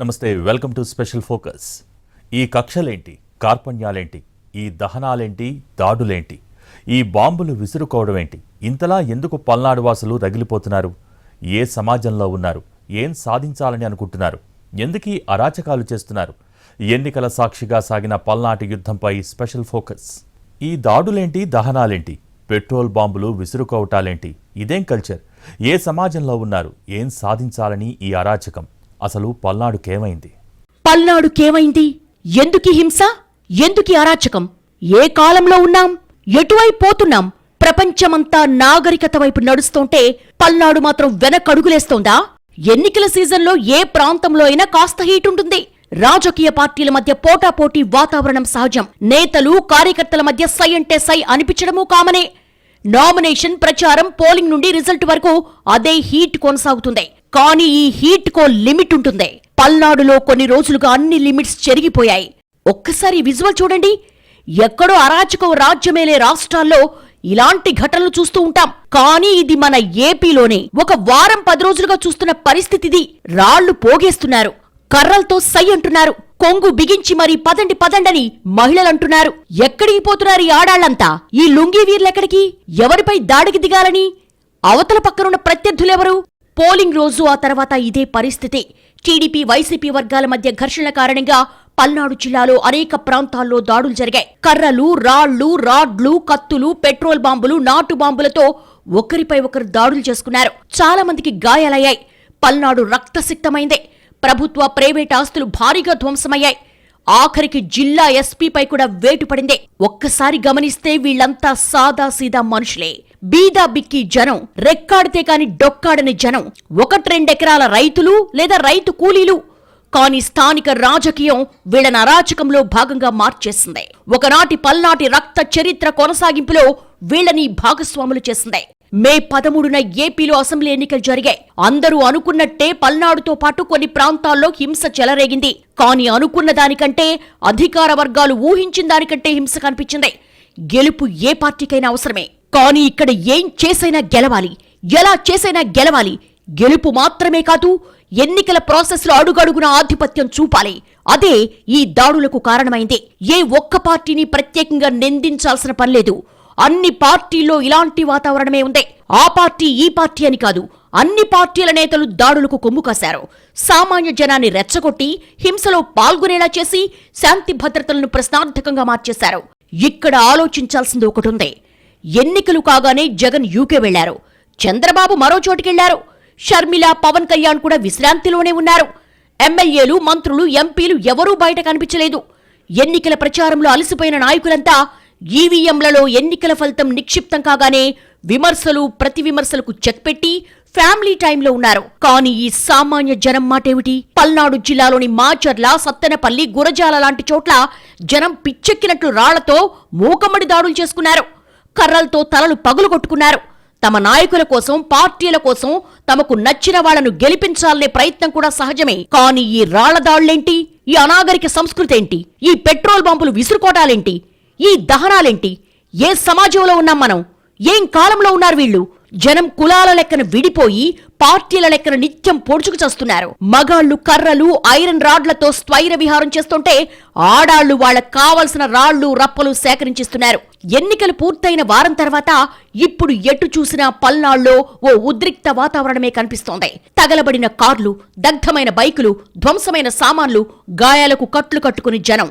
నమస్తే welcome to special focus. ఈ కక్షలేంటి కార్పణ్యాలేంటి ఈ దహనాలేంటి దాడులేంటి ఈ బాంబులు విసురుకోవడం ఏంటి ఇంతలా ఎందుకు పల్నాడు వాసులు రగిలిపోతున్నారు? ఏ సమాజంలో ఉన్నారు? ఏం సాధించాలని అనుకుంటున్నారు? ఎందుకీ అరాచకాలు చేస్తున్నారు? ఎన్నికల సాక్షిగా సాగిన పల్నాటి యుద్ధంపై స్పెషల్ ఫోకస్. ఈ దాడులేంటి దహనాలేంటి పెట్రోల్ బాంబులు విసురుకోవటాలేంటి ఇదేం కల్చర్? ఏ సమాజంలో ఉన్నారు? ఏం సాధించాలని ఈ అరాచకం? అసలు పల్నాడుకేమైంది పల్నాడుకేమైంది ఎందుకి హింస? ఎందుకి అరాచకం? ఏ కాలంలో ఉన్నాం? ఎటువైపు పోతున్నాం? ప్రపంచమంతా నాగరికత వైపు నడుస్తుంటే పల్నాడు మాత్రం వెనకడుగులేస్తోందా? ఎన్నికల సీజన్లో ఏ ప్రాంతంలో అయినా కాస్త హీట్ ఉంటుంది రాజకీయ పార్టీల మధ్య పోటాపోటీ వాతావరణం సహజం. నేతలు కార్యకర్తల మధ్య సై అంటే సై అనిపించడమూ కామనే. నామినేషన్ ప్రచారం పోలింగ్ నుండి రిజల్ట్ వరకు అదే హీట్ కొనసాగుతుంది. కానీ ఈ హీట్ కో లిమిట్ ఉంటుంది. పల్నాడులో కొన్ని రోజులుగా అన్ని లిమిట్స్ చెరిగిపోయాయి. ఒక్కసారి విజువల్ చూడండి. ఎక్కడో అరాచకం రాజ్యమేలే రాష్ట్రాల్లో ఇలాంటి ఘటనలు చూస్తూ ఉంటాం. కానీ ఇది మన ఏపీలోనే. ఒక వారం పది రోజులుగా చూస్తున్న పరిస్థితిది. రాళ్ళు పోగేస్తున్నారు. కర్రలతో సై అంటున్నారు. కొంగు బిగించి మరీ పదండి పదండని మహిళలంటున్నారు. ఎక్కడికి పోతున్నారు ఈ ఆడాళ్ళంతా ఈ లుంగీ వీర్లెక్కడికి ఎవరిపై దాడికి దిగాలని? అవతల పక్కనున్న ప్రత్యర్థులెవరు పోలింగ్ రోజు ఆ తర్వాత ఇదే పరిస్థితి. టీడీపీ వైసీపీ వర్గాల మధ్య ఘర్షణ కారణంగా పల్నాడు జిల్లాలో అనేక ప్రాంతాల్లో దాడులు జరిగాయి. కర్రలు రాళ్ళు రాడ్లు కత్తులు పెట్రోల్ బాంబులు నాటు బాంబులతో ఒకరిపై ఒకరు దాడులు చేసుకున్నారు. చాలా మందికి గాయాలయ్యాయి. పల్నాడు రక్తసిక్తమైందే. ప్రభుత్వ ప్రైవేట్ ఆస్తులు భారీగా ధ్వంసమయ్యాయి. ఆఖరికి జిల్లా ఎస్పీపై కూడా వేటు పడిందే. ఒక్కసారి గమనిస్తే వీళ్ళంతా సాదాసీదా మనుషులే. బీదా బిక్కి జనం రెక్కాడితే కాని డొక్కాడని జనం ఒకటి రెండెకరాల రైతులు లేదా రైతు కూలీలు. కాని స్థానిక రాజకీయం వీళ్ళని అరాచకంలో భాగంగా మార్చేసింది. ఒకనాటి పల్నాటి రక్త చరిత్ర కొనసాగింపులో వీళ్ళని భాగస్వాములు చేసింది. మే పదమూడున ఏపీలో అసెంబ్లీ ఎన్నికలు జరిగాయి. అందరూ అనుకున్నట్టే పల్నాడుతో పాటు కొన్ని ప్రాంతాల్లో హింస చెలరేగింది. కానీ అనుకున్న దానికంటే అధికార వర్గాలు ఊహించిన దానికంటే హింస కనిపించింది. గెలుపు ఏ పార్టీకైనా అవసరమే. కానీ ఇక్కడ ఏం చేసైనా గెలవాలి. ఎలా చేసైనా గెలవాలి. గెలుపు మాత్రమే కాదు ఎన్నికల ప్రాసెస్లో అడుగడుగున ఆధిపత్యం చూపాలి. అదే ఈ దాడులకు కారణమైంది. ఏ ఒక్క పార్టీని ప్రత్యేకంగా నిందించాల్సిన పనిలేదు అన్ని పార్టీల్లో ఇలాంటి వాతావరణమే ఉంది. ఆ పార్టీ ఈ పార్టీ అని కాదు అన్ని పార్టీల నేతలు దాడులకు కొమ్ము కాశారు. సామాన్య జనాన్ని రెచ్చగొట్టి హింసలో పాల్గొనేలా చేసి శాంతి భద్రతలను ప్రశ్నార్థకంగా మార్చేశారు. ఇక్కడ ఆలోచించాల్సింది ఒకటుంది ఎన్నికలు కాగానే జగన్ యూకే వెళ్ళారు. చంద్రబాబు మరో చోటుకెళ్ళారు. షర్మిల పవన్ కళ్యాణ్ కూడా విశ్రాంతిలోనే ఉన్నారు. ఎమ్మెల్యేలు మంత్రులు ఎంపీలు ఎవరూ బయట కనిపించలేదు. ఎన్నికల ప్రచారంలో అలసిపోయిన నాయకులంతా ఈవీఎంలలో ఎన్నికల ఫలితం నిక్షిప్తం కాగానే విమర్శలు ప్రతి విమర్శలకు చెక్ పెట్టి ఫ్యామిలీ టైంలో ఉన్నారు. కానీ ఈ సామాన్య జనం మాటేమిటి? పల్నాడు జిల్లాలోని మాచర్ల సత్తెనపల్లి గురజాల లాంటి చోట్ల జనం పిచ్చెక్కినట్లు రాళ్ళతో మూకమ్మడి దాడులు చేసుకున్నారు. కర్రలతో తలలు పగులుగొట్టుకున్నారు. తమ నాయకుల కోసం పార్టీల కోసం తమకు నచ్చిన వాళ్ళను గెలిపించాలనే ప్రయత్నం కూడా సహజమే. కానీ ఈ రాళ్ళదాళ్ళేంటి ఈ అనాగరిక సంస్కృతి ఏంటి ఈ పెట్రోల్ పంపులు విసురుకోటాలేంటి? ఈ దహనాలేంటి? ఏ సమాజంలో ఉన్నాం మనం? ఏం కాలంలో ఉన్నారు వీళ్ళు? జనం కులాల లెక్కన విడిపోయి పార్టీల లెక్కన నిత్యం పొడుచుకు చేస్తున్నారు. మగాళ్ళు కర్రలు ఐరన్ రాడ్లతో స్వైర విహారం చేస్తుంటే ఆడాళ్ళు వాళ్ళకు కావలసిన రాళ్ళు రప్పలు సేకరించిస్తున్నారు. ఎన్నికలు పూర్తయిన వారం తర్వాత ఇప్పుడు ఎటు చూసినా పల్నాళ్ళలో ఓ ఉద్రిక్త వాతావరణమే కనిపిస్తోంది. తగలబడిన కార్లు దగ్ధమైన బైకులు ధ్వంసమైన సామాన్లు గాయాలకు కట్లు కట్టుకుని జనం.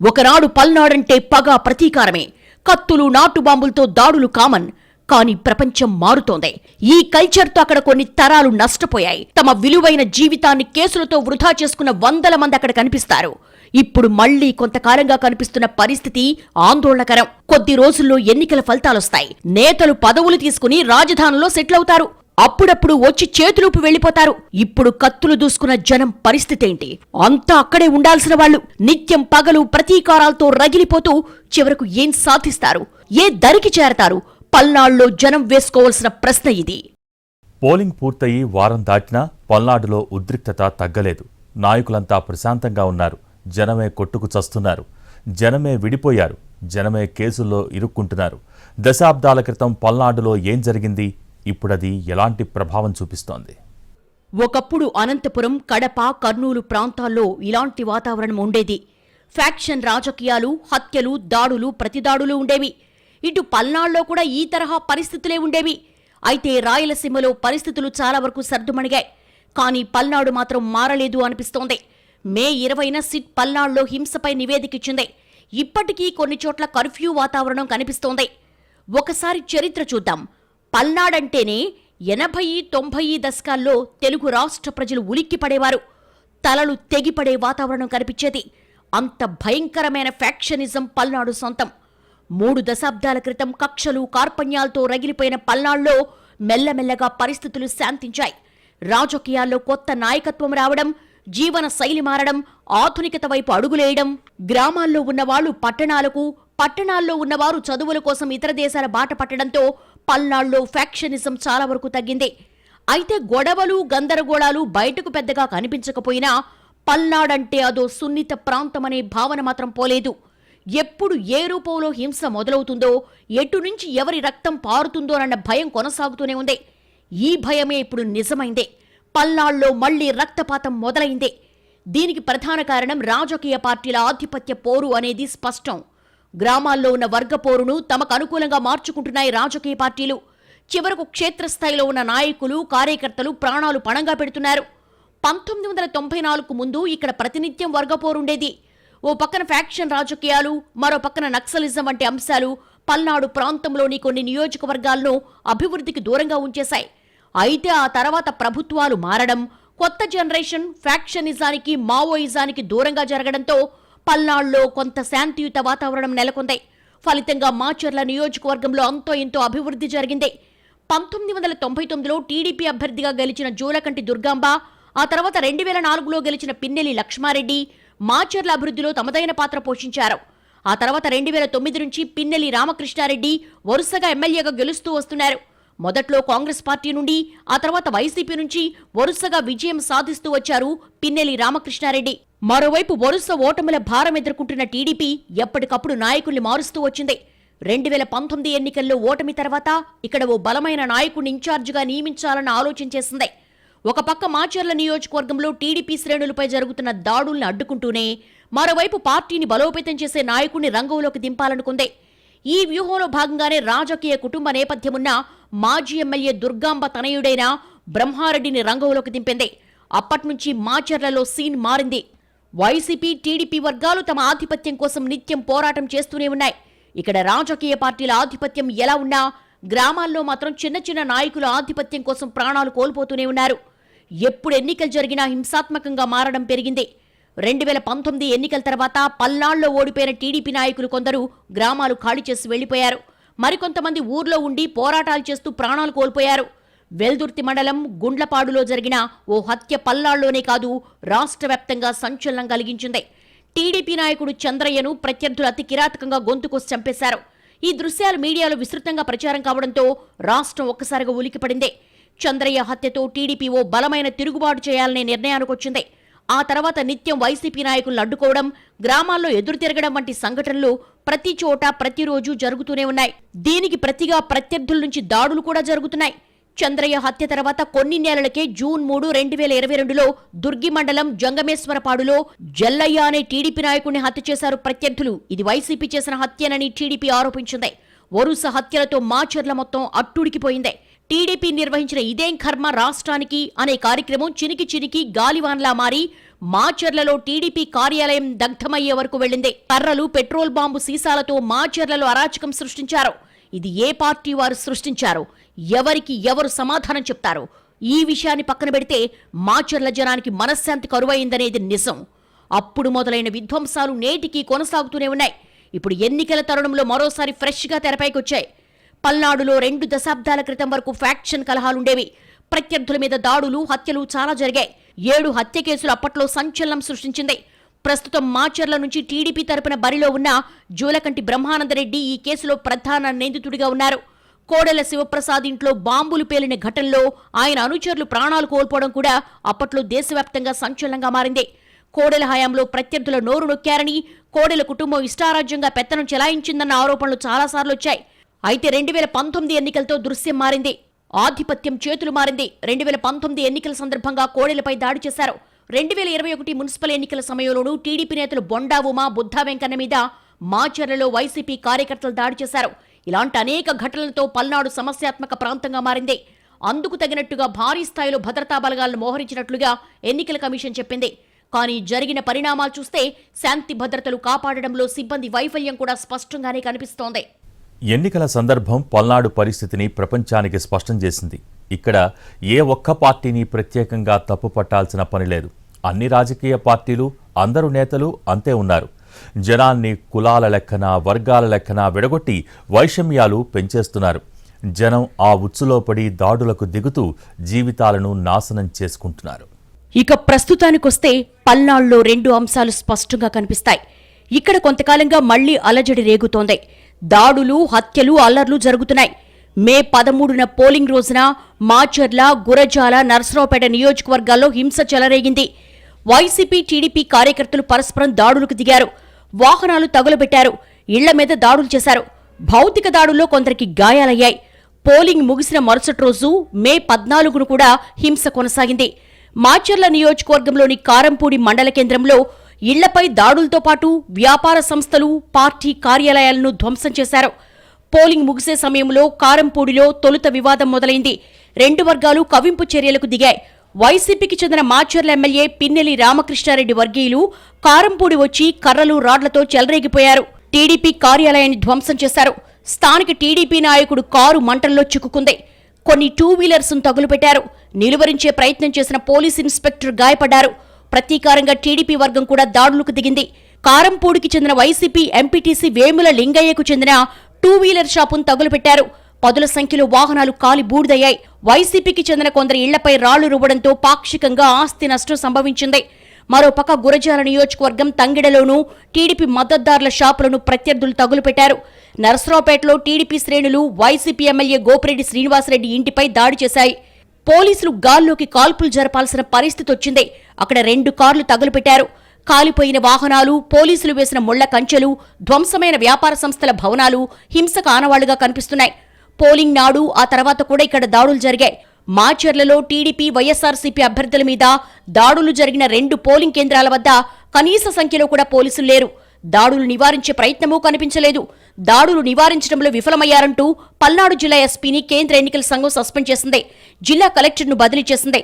ఒకనాడు పల్నాడంటే పగ ప్రతీకారమే. కత్తులు నాటు బాంబులతో దాడులు కామన్. కానీ ప్రపంచం మారుతోంది. ఈ కల్చర్తో అక్కడ కొన్ని తరాలు నష్టపోయాయి. తమ విలువైన జీవితాన్ని కేసులతో వృధా చేసుకున్న వందల మంది అక్కడ కనిపిస్తారు. ఇప్పుడు మళ్ళీ కొంతకాలంగా కనిపిస్తున్న పరిస్థితి ఆందోళనకరం. కొద్ది రోజుల్లో ఎన్నికల ఫలితాలొస్తాయి. నేతలు పదవులు తీసుకుని రాజధానిలో సెటిల్ అవుతారు అప్పుడప్పుడు వచ్చి చేతులూపు వెళ్ళిపోతారు ఇప్పుడు కత్తులు దూసుకున్న జనం పరిస్థితేంటి అంతా అక్కడే ఉండాల్సిన వాళ్ళు. నిత్యం పగలు ప్రతీకారాలతో రగిలిపోతూ చివరకు ఏం సాధిస్తారు? ఏ దరికి చేరతారు? పల్నాళ్ళలో జనం వేసుకోవాల్సిన ప్రశ్న ఇది. పోలింగ్ పూర్తయి వారం దాటినా పల్నాడులో ఉద్రిక్తత తగ్గలేదు. నాయకులంతా ప్రశాంతంగా ఉన్నారు. జనమే కొట్టుకు చస్తున్నారు. జనమే విడిపోయారు. జనమే కేసుల్లో ఇరుక్కుంటున్నారు. దశాబ్దాల క్రితం పల్నాడులో ఏం జరిగింది? ఇప్పుడది ఎలాంటి ప్రభావం చూపిస్తోంది? ఒకప్పుడు అనంతపురం కడప కర్నూలు ప్రాంతాల్లో ఇలాంటి వాతావరణం ఉండేది. ఫ్యాక్షన్ రాజకీయాలు హత్యలు దాడులు ప్రతిదాడులు ఉండేవి. ఇటు పల్నాడులో కూడా ఈ తరహా పరిస్థితులే ఉండేవి. అయితే రాయలసీమలో పరిస్థితులు చాలా వరకు సర్దుమణిగాయి. కానీ పల్నాడు మాత్రం మారలేదు అనిపిస్తోంది. మే ఇరవైన సిట్ పల్నాడులో హింసపై నివేదికిచ్చింది ఇప్పటికీ కొన్ని చోట్ల కర్ఫ్యూ వాతావరణం కనిపిస్తోంది. ఒకసారి చరిత్ర చూద్దాం. పల్నాడంటేనే ఎనభై తొంభై దశకాల్లో తెలుగు రాష్ట్ర ప్రజలు ఉలిక్కి పడేవారు. తలలు తెగిపడే వాతావరణం కనిపించేది. అంత భయంకరమైన ఫ్యాక్షనిజం పల్నాడు సొంతం. మూడు దశాబ్దాల క్రితం కక్షలు కార్పణ్యాలతో రగిలిపోయిన పల్నాడులో మెల్లమెల్లగా పరిస్థితులు శాంతించాయి. రాజకీయాల్లో కొత్త నాయకత్వం రావడం జీవన శైలి మారడం ఆధునికత వైపు అడుగులేయడం గ్రామాల్లో ఉన్నవాళ్ళు పట్టణాలకు పట్టణాల్లో ఉన్నవారు చదువుల కోసం ఇతర దేశాల బాట పట్టడంతో పల్నాడులో ఫ్యాక్షనిజం చాలా వరకు తగ్గింది. అయితే గొడవలు గందరగోళాలు బయటకు పెద్దగా కనిపించకపోయినా పల్నాడంటే అదో సున్నిత ప్రాంతమనే భావన మాత్రం పోలేదు. ఎప్పుడు ఏ రూపంలో హింస మొదలవుతుందో ఎటు నుంచి ఎవరి రక్తం పారుతుందోనన్న భయం కొనసాగుతూనే ఉంది. ఈ భయమే ఇప్పుడు నిజమైందే. పల్నాళ్ళలో మళ్ళీ రక్తపాతం మొదలైందే. దీనికి ప్రధాన కారణం రాజకీయ పార్టీల ఆధిపత్య పోరు అనేది స్పష్టం. గ్రామాల్లో ఉన్న వర్గ పోరును తమకు అనుకూలంగా మార్చుకుంటున్నాయి రాజకీయ పార్టీలు. చివరకు క్షేత్రస్థాయిలో ఉన్న నాయకులు కార్యకర్తలు ప్రాణాలు పణంగా పెడుతున్నారు. పంతొమ్మిది వందల తొంభై నాలుగు ముందు ఇక్కడ ప్రతినిత్యం వర్గపోరుండేది ఓ పక్కన ఫ్యాక్షన్ రాజకీయాలు మరో పక్కన నక్సలిజం వంటి అంశాలు పల్నాడు ప్రాంతంలోని కొన్ని నియోజకవర్గాలను అభివృద్ధికి దూరంగా ఉంచేశాయి. అయితే ఆ తర్వాత ప్రభుత్వాలు మారడం కొత్త జనరేషన్ ఫ్యాక్షనిజానికి మావోయిజానికి దూరంగా జరగడంతో పల్నాడులో కొంత శాంతియుత వాతావరణం నెలకొంది. ఫలితంగా మాచర్ల నియోజకవర్గంలో అంతో ఎంతో అభివృద్ధి జరిగింది. పంతొమ్మిది వందల తొంభై తొమ్మిదిలో టీడీపీ అభ్యర్థిగా గెలిచిన జూలకంటి దుర్గాంబ ఆ తర్వాత రెండు వేల నాలుగులో గెలిచిన పిన్నెలి లక్ష్మారెడ్డి మాచర్ల అభివృద్ధిలో తమదైన పాత్ర పోషించారు. ఆ తర్వాత రెండు వేల తొమ్మిది నుంచి పిన్నెలి రామకృష్ణారెడ్డి వరుసగా ఎమ్మెల్యేగా గెలుస్తూ వస్తున్నారు. మొదట్లో కాంగ్రెస్ పార్టీ నుండి ఆ తర్వాత వైసీపీ నుంచి వరుసగా విజయం సాధిస్తూ వచ్చారు పిన్నెలి రామకృష్ణారెడ్డి. మరోవైపు వరుస ఓటముల భారం ఎదుర్కొంటున్న టీడీపీ ఎప్పటికప్పుడు నాయకుల్ని మారుస్తూ వచ్చింది. రెండు వేల పంతొమ్మిది ఎన్నికల్లో ఓటమి తర్వాత ఇక్కడ ఓ బలమైన నాయకుడిని ఇన్ఛార్జిగా నియమించాలని ఆలోచన చేసింది. ఒక పక్క మాచర్ల నియోజకవర్గంలో టీడీపీ శ్రేణులపై జరుగుతున్న దాడుల్ని అడ్డుకుంటూనే మరోవైపు పార్టీని బలోపేతం చేసే నాయకుడిని రంగంలోకి దింపాలనుకుంది. ఈ వ్యూహంలో భాగంగానే రాజకీయ కుటుంబ నేపథ్యమున్న మాజీ ఎమ్మెల్యే దుర్గాంబ తనయుడైన బ్రహ్మారెడ్డిని రంగంలోకి దింపింది. అప్పట్నుంచి మాచర్లలో సీన్ మారింది. వైసీపీ టీడీపీ వర్గాలు తమ ఆధిపత్యం కోసం నిత్యం పోరాటం చేస్తూనే ఉన్నాయి. ఇక్కడ రాజకీయ పార్టీల ఆధిపత్యం ఎలా ఉన్నా గ్రామాల్లో మాత్రం చిన్న చిన్న నాయకుల ఆధిపత్యం కోసం ప్రాణాలు కోల్పోతూనే ఉన్నారు. ఎప్పుడు ఎన్నికలు జరిగినా హింసాత్మకంగా మారడం పెరిగింది. రెండు వేల పంతొమ్మిది ఎన్నికల తర్వాత పల్నాడులో ఓడిపోయిన టీడీపీ నాయకులు కొందరు గ్రామాలు ఖాళీ చేసి వెళ్ళిపోయారు మరికొంతమంది ఊర్లో ఉండి పోరాటాలు చేస్తూ ప్రాణాలు కోల్పోయారు. వెల్దుర్తి మండలం గుండ్లపాడులో జరిగిన ఓ హత్య పల్నాడులోనే కాదు రాష్ట్ర వ్యాప్తంగా సంచలనం కలిగించింది. టీడీపీ నాయకుడు చంద్రయ్యను ప్రత్యర్థులు అతి కిరాతకంగా గొంతుకు చంపేశారు. ఈ దృశ్యాలు మీడియాలో విస్తృతంగా ప్రచారం కావడంతో రాష్ట్రం ఒక్కసారిగా ఉలికిపడింది చంద్రయ్య హత్యతో టీడీపీ ఓ బలమైన తిరుగుబాటు చేయాలనే నిర్ణయానికి వచ్చింది. ఆ తర్వాత నిత్యం వైసీపీ నాయకులను అడ్డుకోవడం గ్రామాల్లో ఎదురు తిరగడం వంటి సంఘటనలు ప్రతి చోట ప్రతిరోజు జరుగుతూనే ఉన్నాయి. దీనికి ప్రతిగా ప్రత్యర్థుల నుంచి దాడులు కూడా జరుగుతున్నాయి. చంద్రయ్య హత్య తర్వాత కొన్ని నెలలకే జూన్ మూడు రెండు వేల ఇరవై రెండులో దుర్గి మండలం జంగమేశ్వరపాడులో జల్లయ్య అనే టీడీపీ నాయకుడిని హత్య చేశారు ప్రత్యర్థులు. ఇది వైసీపీ చేసిన హత్యనని టీడీపీ ఆరోపించింది. వరుస హత్యలతో మాచర్ల మొత్తం అట్టుడికిపోయింది. టీడీపీ నిర్వహించిన ఇదేం కర్మ రాష్ట్రానికి అనే కార్యక్రమం చినికి చినికి గాలివాన్లా మారి మాచర్లలో టీడీపీ కార్యాలయం దగ్ధమయ్యే వరకు వెళ్ళింది. కర్రలు పెట్రోల్ బాంబు సీసాలతో మాచర్లలో అరాచకం సృష్టించారు. ఇది ఏ పార్టీ వారు సృష్టించారో ఎవరికి ఎవరు సమాధానం చెప్తారో ఈ విషయాన్ని పక్కన పెడితే మాచర్ల జనానికి మనశ్శాంతి కరువైందనేది నిజం. అప్పుడు మొదలైన విధ్వంసాలు నేటికి కొనసాగుతూనే ఉన్నాయి. ఇప్పుడు ఎన్నికల తరుణంలో మరోసారి ఫ్రెష్గా తెరపైకొచ్చాయి. పల్నాడులో రెండు దశాబ్దాల క్రితం వరకు ఫ్యాక్షన్ కలహాలుండేవి. ప్రత్యర్థుల మీద దాడులు హత్యలు చాలా జరిగాయి. ఏడు హత్య కేసులు అప్పట్లో సంచలనం సృష్టించింది. ప్రస్తుతం మాచర్ల నుంచి టీడీపీ తరపున బరిలో ఉన్న జూలకంటి బ్రహ్మానందరెడ్డి ఈ కేసులో ప్రధాన నిందితుడిగా ఉన్నారు. కోడెల శివప్రసాద్ ఇంట్లో బాంబులు పేలిన ఘటనలో ఆయన అనుచరులు ప్రాణాలు కోల్పోవడం కూడా అప్పట్లో దేశవ్యాప్తంగా సంచలనంగా మారింది. కోడెల హయాంలో ప్రత్యర్థుల నోరు నొక్కారని కోడెల కుటుంబం ఇష్టారాజ్యంగా పెత్తనం చెలాయించిందన్న ఆరోపణలు చాలాసార్లు వచ్చాయి. అయితే రెండు వేల పంతొమ్మిది ఎన్నికలతో దృశ్యం మారింది. ఆధిపత్యం చేతులు మారింది. రెండు వేల పంతొమ్మిది ఎన్నికల సందర్భంగా కోడెలపై దాడి చేశారు. రెండు వేల ఇరవై ఒకటి మున్సిపల్ ఎన్నికల సమయంలోనూ టీడీపీ నేతలు బొండా ఉమా బుద్ధా వెంకన్న మీద మాచర్లలో వైసీపీ కార్యకర్తలు దాడి చేశారు. ఇలాంటి అనేక ఘటనలతో పల్నాడు సమస్యాత్మక ప్రాంతంగా మారింది. అందుకు తగినట్టుగా భారీ స్థాయిలో భద్రతా బలగాలను మోహరించినట్లుగా ఎన్నికల కమిషన్ చెప్పింది. కానీ జరిగిన పరిణామాలు చూస్తే శాంతి భద్రతలు కాపాడడంలో సిబ్బంది వైఫల్యం కూడా స్పష్టంగానే కనిపిస్తోంది. ఎన్నికల సందర్భం పల్నాడు పరిస్థితిని ప్రపంచానికి స్పష్టం చేసింది. ఇక్కడ ఏ ఒక్క పార్టీని ప్రత్యేకంగా తప్పు పట్టాల్సిన పని లేదు. అన్ని రాజకీయ పార్టీలు అందరు నేతలు అంతే ఉన్నారు. జనాన్ని కులాల లెక్కన వర్గాల లెక్కన విడగొట్టి వైషమ్యాలు పెంచేస్తున్నారు. జనం ఆ ఉచ్చులో పడి దాడులకు దిగుతూ జీవితాలను నాశనం చేసుకుంటున్నారు. ఇక ప్రస్తుతానికొస్తే పల్నాడులో రెండు అంశాలు స్పష్టంగా కనిపిస్తాయి. ఇక్కడ కొంతకాలంగా మళ్ళీ అలజడి రేగుతోంది. దాడులు హత్యలు అల్లర్లు జరుగుతున్నాయి. మే పదమూడున పోలింగ్ రోజున మాచర్ల గురజాల నర్సరావుపేట నియోజకవర్గాల్లో హింస చెలరేగింది. వైసీపీ టీడీపీ కార్యకర్తలు పరస్పరం దాడులకు దిగారు. వాహనాలు తగులబెట్టారు. ఇళ్ళ మీద దాడులు చేశారు. భౌతిక దాడుల్లో కొందరికి గాయాలయ్యాయి. పోలింగ్ ముగిసిన మరుసటి రోజు మే పద్నాలుగును కూడా హింస కొనసాగింది. మాచర్ల నియోజకవర్గంలోని కారంపూడి మండల కేంద్రంలో ఇళ్ళపై దాడులతో పాటు వ్యాపార సంస్థలు పార్టీ కార్యాలయాలను ధ్వంసం చేశారు. పోలింగ్ ముగిసే సమయంలో కారంపూడిలో తొలుత వివాదం మొదలైంది. రెండు వర్గాలు కవింపు చర్యలకు దిగాయి. వైసీపీకి చెందిన మాచర్ల ఎమ్మెల్యే పిన్నెలి రామకృష్ణారెడ్డి వర్గీయులు కారంపూడి వచ్చి కర్రలు రాడ్లతో చెలరేగిపోయారు. టీడీపీ కార్యాలయాన్ని ధ్వంసం చేశారు. స్థానిక టీడీపీ నాయకుడు కారు మంటల్లో చిక్కుకుంది. కొన్ని టూ వీలర్స్ తగులుపెట్టారు. నిలువరించే ప్రయత్నం చేసిన పోలీస్ ఇన్స్పెక్టర్ గాయపడ్డారు. ప్రతీకారంగా టీడీపీ వర్గం కూడా దాడులకు దిగింది. కారంపూడికి చెందిన వైసీపీ ఎంపీటీసీ వేముల లింగయ్యకు చెందిన టూ వీలర్ షాపును తగులుపెట్టారు. పదుల సంఖ్యలో వాహనాలు కాలి బూడిదయ్యాయి. వైసీపీకి చెందిన కొందరి ఇళ్ళపై రాళ్ళు రువ్వడంతో పాక్షికంగా ఆస్తి నష్టం సంభవించింది. మరోపక్క గురజాల నియోజకవర్గం తంగిడలోనూ టీడీపీ మద్దతుదారుల షాపులను ప్రత్యర్థులు తగులుపెట్టారు. నరసరావుపేటలో టీడీపీ శ్రేణులు వైసీపీ ఎమ్మెల్యే గోపిరెడ్డి శ్రీనివాసరెడ్డి ఇంటిపై దాడి చేశాయి. పోలీసులు గాల్లోకి కాల్పులు జరపాల్సిన పరిస్థితి వచ్చింది. అక్కడ రెండు కార్లు తగులుపెట్టారు. కాలిపోయిన వాహనాలు పోలీసులు వేసిన ముళ్ళ కంచెలు ధ్వంసమైన వ్యాపార సంస్థల భవనాలు హింసకు ఆనవాళ్ళుగా కనిపిస్తున్నాయి. పోలింగ్ నాడు ఆ తర్వాత కూడా ఇక్కడ దాడులు జరిగాయి. మాచర్లలో టీడీపీ వైఎస్ఆర్సీపీ అభ్యర్థుల మీద దాడులు జరిగిన రెండు పోలింగ్ కేంద్రాల వద్ద కనీస సంఖ్యలో కూడా పోలీసులు లేరు. దాడులు నివారించే ప్రయత్నమూ కనిపించలేదు. దాడులు నివారించడంలో విఫలమయ్యారంటూ పల్నాడు జిల్లా ఎస్పీని కేంద్ర ఎన్నికల సంఘం సస్పెండ్ చేసింది. జిల్లా కలెక్టర్ను బదిలీ చేసింది.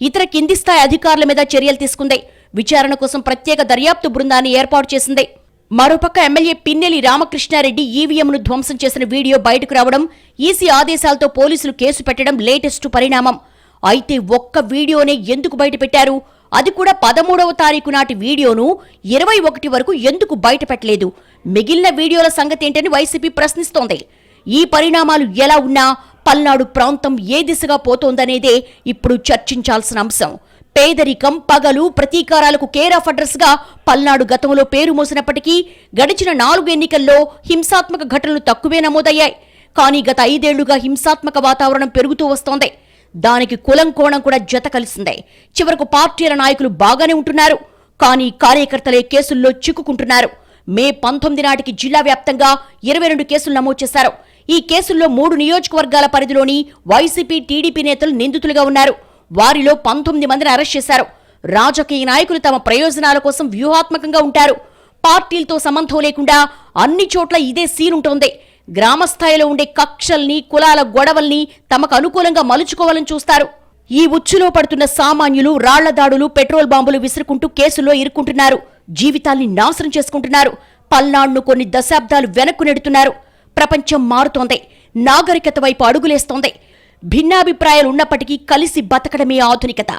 ఇతర కింది స్థాయి అధికారుల మీద చర్యలు తీసుకుంది. విచారణ కోసం ప్రత్యేక దర్యాప్తు బృందాన్ని ఏర్పాటు చేసింది. మరోపక్క ఎమ్మెల్యే పిన్నెలి రామకృష్ణారెడ్డి ఈవీఎంను ధ్వంసం చేసిన వీడియో బయటకు రావడం ఈసీ ఆదేశాలతో పోలీసులు కేసు పెట్టడం లేటెస్ట్ పరిణామం. అయితే ఒక్క వీడియోనే ఎందుకు బయటపెట్టారు? అది కూడా పదమూడవ తారీఖు నాటి వీడియోను ఇరవై ఒకటి వరకు ఎందుకు బయటపెట్టలేదు? మిగిలిన వీడియోల సంగతేంటని వైసీపీ ప్రశ్నిస్తోంది. ఈ పరిణామాలు ఎలా ఉన్నా పల్నాడు ప్రాంతం ఏ దిశగా పోతోందనేదే ఇప్పుడు చర్చించాల్సిన అంశం. పేదరికం పగలు ప్రతీకారాలకు కేర్ ఆఫ్ అడ్రస్గా పల్నాడు గతంలో పేరు మోసినప్పటికీ గడిచిన నాలుగు ఎన్నికల్లో హింసాత్మక ఘటనలు తక్కువే నమోదయ్యాయి. కానీ గత ఐదేళ్ళుగా హింసాత్మక వాతావరణం పెరుగుతూ వస్తోంది. దానికి కులం కోణం కూడా జత కలిసిందే. చివరకు పార్టీల నాయకులు బాగానే ఉంటున్నారు. కానీ కార్యకర్తలే కేసుల్లో చిక్కుకుంటున్నారు. మే పంతొమ్మిది నాటికి జిల్లా వ్యాప్తంగా ఇరవై రెండు కేసులు నమోదు చేశారు. ఈ కేసుల్లో మూడు నియోజకవర్గాల పరిధిలోని వైసీపీ టీడీపీ నేతలు నిందితులుగా ఉన్నారు. వారిలో పంతొమ్మిది మందిని అరెస్ట్ చేశారు. రాజకీయ నాయకులు తమ ప్రయోజనాల కోసం వ్యూహాత్మకంగా ఉంటారు. పార్టీలతో సంబంధం లేకుండా అన్ని చోట్ల ఇదే సీనుంటోంది గ్రామస్థాయిలో ఉండే కక్షల్ని కులాల గొడవల్ని తమకు అనుకూలంగా మలుచుకోవాలని చూస్తారు. ఈ ఉచ్చులో పడుతున్న సామాన్యులు రాళ్ళ దాడులు పెట్రోల్ బాంబులు విసురుకుంటూ కేసుల్లో ఇరుక్కుంటున్నారు. జీవితాల్ని నాశనం చేసుకుంటున్నారు. పల్నాడును కొన్ని దశాబ్దాలు వెనక్కు నెడుతున్నారు. ప్రపంచం మారుతోంది. నాగరికత వైపు అడుగులేస్తోంది. భిన్నాభిప్రాయాలు ఉన్నప్పటికీ కలిసి బతకడమే ఆధునికత.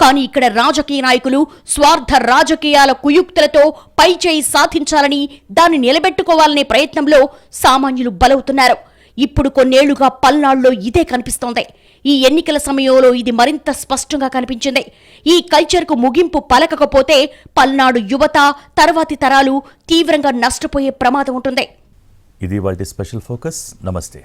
కానీ ఇక్కడ రాజకీయ నాయకులు స్వార్థ రాజకీయాల కుయుక్తులతో పైచేయి సాధించాలని దాన్ని నిలబెట్టుకోవాలనే ప్రయత్నంలో సామాన్యులు బలవుతున్నారు. ఇప్పుడు కొన్నేళ్ళుగా పల్నాడులో ఇదే కనిపిస్తోంది. ఈ ఎన్నికల సమయంలో ఇది మరింత స్పష్టంగా కనిపించింది. ఈ కల్చర్కు ముగింపు పలకకపోతే పల్నాడు యువత తర్వాతి తరాలు తీవ్రంగా నష్టపోయే ప్రమాదం ఉంటుంది. ఇది వాటి స్పెషల్ ఫోకస్. నమస్తే.